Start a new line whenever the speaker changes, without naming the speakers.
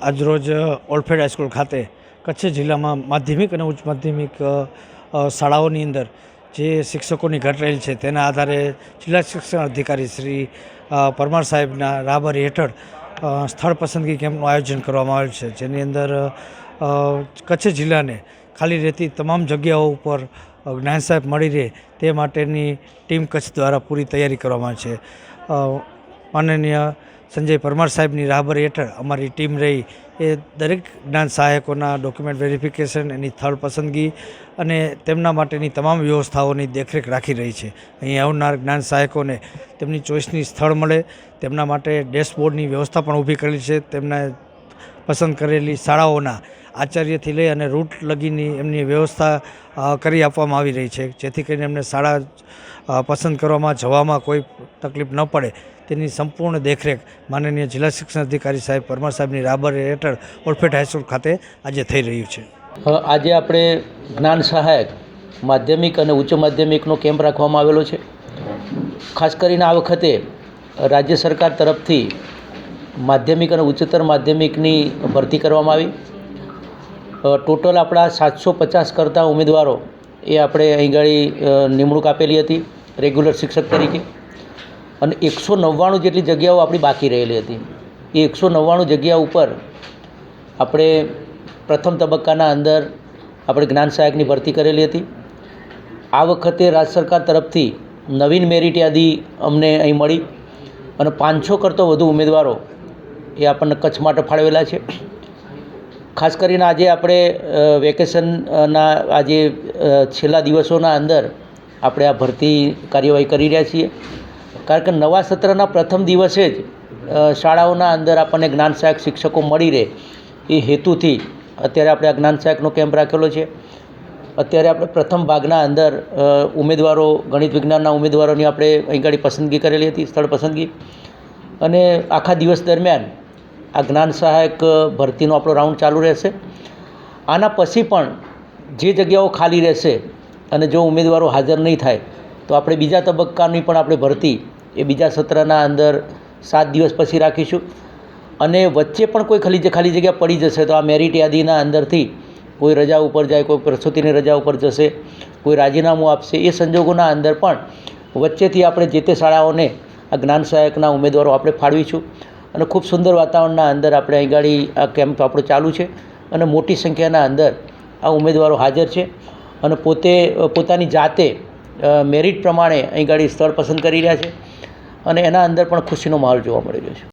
આજરોજ ઓલ્ફેડ હાઈસ્કૂલ ખાતે કચ્છ જિલ્લામાં માધ્યમિક અને ઉચ્ચ માધ્યમિક શાળાઓની અંદર જે શિક્ષકોની ઘટ રહેલ છે તેના આધારે જિલ્લા શિક્ષણ અધિકારી શ્રી પરમાર સાહેબના રાહબરી હેઠળ સ્થળ પસંદગી કેમ્પનું આયોજન કરવામાં આવેલ છે. જેની અંદર કચ્છ જિલ્લાને ખાલી રહેતી તમામ જગ્યાઓ ઉપર જ્ઞાન સાહેબ મળી રહે તે માટેની ટીમ કચ્છ દ્વારા પૂરી તૈયારી કરવામાં છે. માનનીય સંજય પરમાર સાહેબની રાહબર હેઠળ અમારી ટીમ રહી. એ દરેક જ્ઞાન સહાયકોના ડોક્યુમેન્ટ વેરિફિકેશન એની સ્થળ પસંદગી અને તેમના માટેની તમામ વ્યવસ્થાઓની દેખરેખ રાખી રહી છે. અહીં આવનાર જ્ઞાન સહાયકોને તેમની ચોઈસની સ્થળ મળે, તેમના માટે ડેશબોર્ડની વ્યવસ્થા પણ ઊભી કરેલી છે. તેમના પસંદ કરેલી શાળાઓના આચાર્યથી લઈ અને રૂટ લગીની એમની વ્યવસ્થા કરી આપવામાં આવી રહી છે. જેથી કરીને એમને શાળા પસંદ કરવામાં, જવામાં કોઈ તકલીફ ન પડે તેની સંપૂર્ણ દેખરેખ માનનીય જિલ્લા શિક્ષણ અધિકારી સાહેબ પરમાર સાહેબની રાબર હેઠળ ઓલફેટ હાઈસ્કૂલ ખાતે આજે થઈ રહ્યું છે.
આજે આપણે જ્ઞાન સહાયક માધ્યમિક અને ઉચ્ચ માધ્યમિકનો કેમ્પ રાખવામાં આવેલો છે. ખાસ કરીને આ વખતે રાજ્ય સરકાર તરફથી માધ્યમિક અને ઉચ્ચતર માધ્યમિકની ભરતી કરવામાં આવી. ટોટલ આપણા સાતસો પચાસ કરતાં ઉમેદવારો એ આપણે અહીં ગાડી નિમણૂક આપેલી હતી, રેગ્યુલર શિક્ષક તરીકે. અને એકસો નવ્વાણું જેટલી જગ્યાઓ આપણી બાકી રહેલી હતી. એ એકસો નવ્વાણું જગ્યા ઉપર આપણે પ્રથમ તબક્કાના અંદર આપણે જ્ઞાન સહાયકની ભરતી કરેલી હતી. આ વખતે રાજ્ય સરકાર તરફથી નવીન મેરિટ યાદી અમને અહીં મળી અને પાંચસો કરતો વધુ ઉમેદવારો એ આપણને કચ્છ માટે ફાળવેલા છે. ખાસ કરીને આજે આપણે વેકેશનના આજે છેલ્લા દિવસોના અંદર આપણે આ ભરતી કાર્યવાહી કરી રહ્યા છીએ. કારણ કે નવા સત્રના પ્રથમ દિવસે જ શાળાઓના અંદર આપણને જ્ઞાન સહાયક શિક્ષકો મળી રહે. એ હેતુથી અત્યારે આપણે આ જ્ઞાન સહાયકનો કેમ્પ રાખેલો છે. અત્યારે આપણે પ્રથમ ભાગના અંદર ઉમેદવારો, ગણિત વિજ્ઞાનના ઉમેદવારોની આપણે અહીં આગળ પસંદગી કરેલી હતી, સ્થળ પસંદગી. અને આખા દિવસ દરમિયાન આ જ્ઞાન સહાયક ભરતીનો આપણો રાઉન્ડ ચાલુ રહેશે. આના પછી પણ જે જગ્યાઓ ખાલી રહેશે અને જો ઉમેદવારો હાજર નહીં થાય, તો આપણે બીજા તબક્કાની પણ આપણે ભરતી એ બીજા સત્રના અંદર સાત દિવસ પછી રાખીશું. અને વચ્ચે પણ કોઈ ખાલી ખાલી જગ્યા પડી જશે, તો આ મેરિટ યાદીના અંદરથી કોઈ રજા ઉપર જાય, કોઈ પ્રસૂતિની રજા ઉપર જશે, કોઈ રાજીનામું આપશે, એ સંજોગોના અંદર પણ વચ્ચેથી આપણે જે તે શાળાઓને આ જ્ઞાન સહાયકના ઉમેદવારો આપણે ફાળવીશું. અને ખૂબ સુંદર વાતાવરણના અંદર આપણે અહીં આ કેમ્પ આપણો ચાલુ છે અને મોટી સંખ્યાના અંદર આ ઉમેદવારો હાજર છે. અને પોતે, પોતાની જાતે મેરિટ પ્રમાણે અહીં ગાડી સ્થળ પસંદ કરી રહ્યા છે અને એના અંદર પણ ખુશીનો માહોલ જોવા મળી રહ્યો છે.